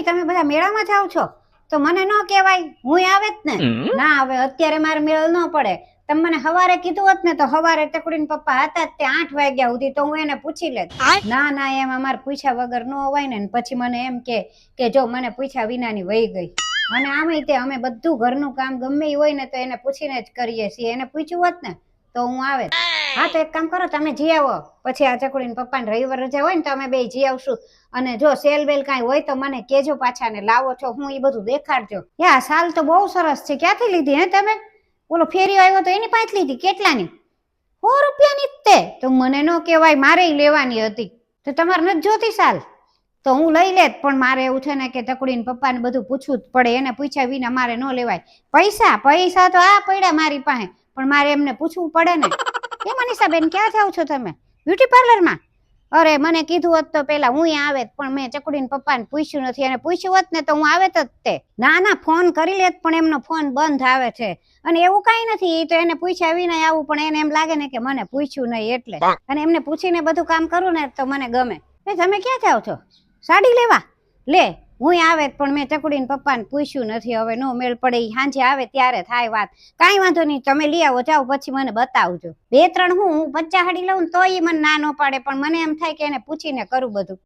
નહીં તમે બધા મેળામાં જાઓ છો. તો મને ન કહેવાય હું આવે જ ને. ના હવે અત્યારે મારે મેળ ન પડે. તમે મને હવારે કીધું હોત ને તો હવારે ટકડીન પપ્પા હતા તે આઠ વાગ્યા સુધી તો હું એને પૂછી લેત. ના ના એમ અમારે પૂછ્યા વગર ન હોય ને પછી મને એમ કે કે જો મને પૂછ્યા વિનાની વહી ગઈ. અને આમે તે અમે બધું ઘરનું કામ ગમે હોય ને તો એને પૂછીને જ કરીએ છીએ. એને પૂછ્યું હોત ને તો હું આવે. હા, તો એક કામ કરો, તમે જી આવો. પછી આ ચકડીને પપ્પાને રવિવાર રજા હોય ને, તો અમે બે જી આવશું. અને જો સેલ બેલ કાંઈ હોય તો મને કેજો પાછા ને લાવો છો, હું એ બધું દેખાડજો. યા, સાલ તો બહુ સરસ છે. ક્યાંથી લીધી, હે તમે? ઓલો ફેરીઓ આવ્યો તો એની પાસે લીધી, કેટલાની? સો રૂપિયાની જ તે. તો મને ન કહેવાય, મારે લેવાની હતી. તો તમારે નથી જોતી સાલ? તો હું લઈ લેત, પણ મારે એવું છે ને કે તકડીને પપ્પાને બધું પૂછવું જ પડે. એને પૂછ્યા વિના મારે ન લેવાય. પૈસા પૈસા તો આ પડ્યા મારી પાસે, પણ મારે એમને પૂછવું પડે ને. એ મનીષાબેન ક્યાં જાવ છો તમે? બ્યુટી પાર્લરમાં અરે મને કીધું હોત તો પેલા હું આવે પણ મેં ચકડીને પપ્પાને પૂછ્યું નથી. અને પૂછ્યું હોત ને તો હું આવે જ તે. ના ના ફોન કરી લેત પણ એમનો ફોન બંધ આવે છે. અને એવું કઈ નથી તો એને પૂછ્યા વિના આવું પણ એને એમ લાગે ને કે મને પૂછ્યું નહીં એટલે. અને એમને પૂછીને બધું કામ કરું ને તો મને ગમે. એ તમે ક્યાં જાવ છો? સાડી લેવા? લે હું આવે પણ મેં ચકડીને પપ્પાને પૂછ્યું નથી, હવે નો મેળ પડે સાંજે આવે ત્યારે થાય વાત. કાંઈ વાંધો નહીં, તમે લઈ આવો, જાઓ, પછી મને બતાવજો. બે ત્રણ હું હું પચ્ચા હાડી લઉં ને એ મને ના ન પાડે, પણ મને એમ થાય કે એને પૂછીને કરું બધું.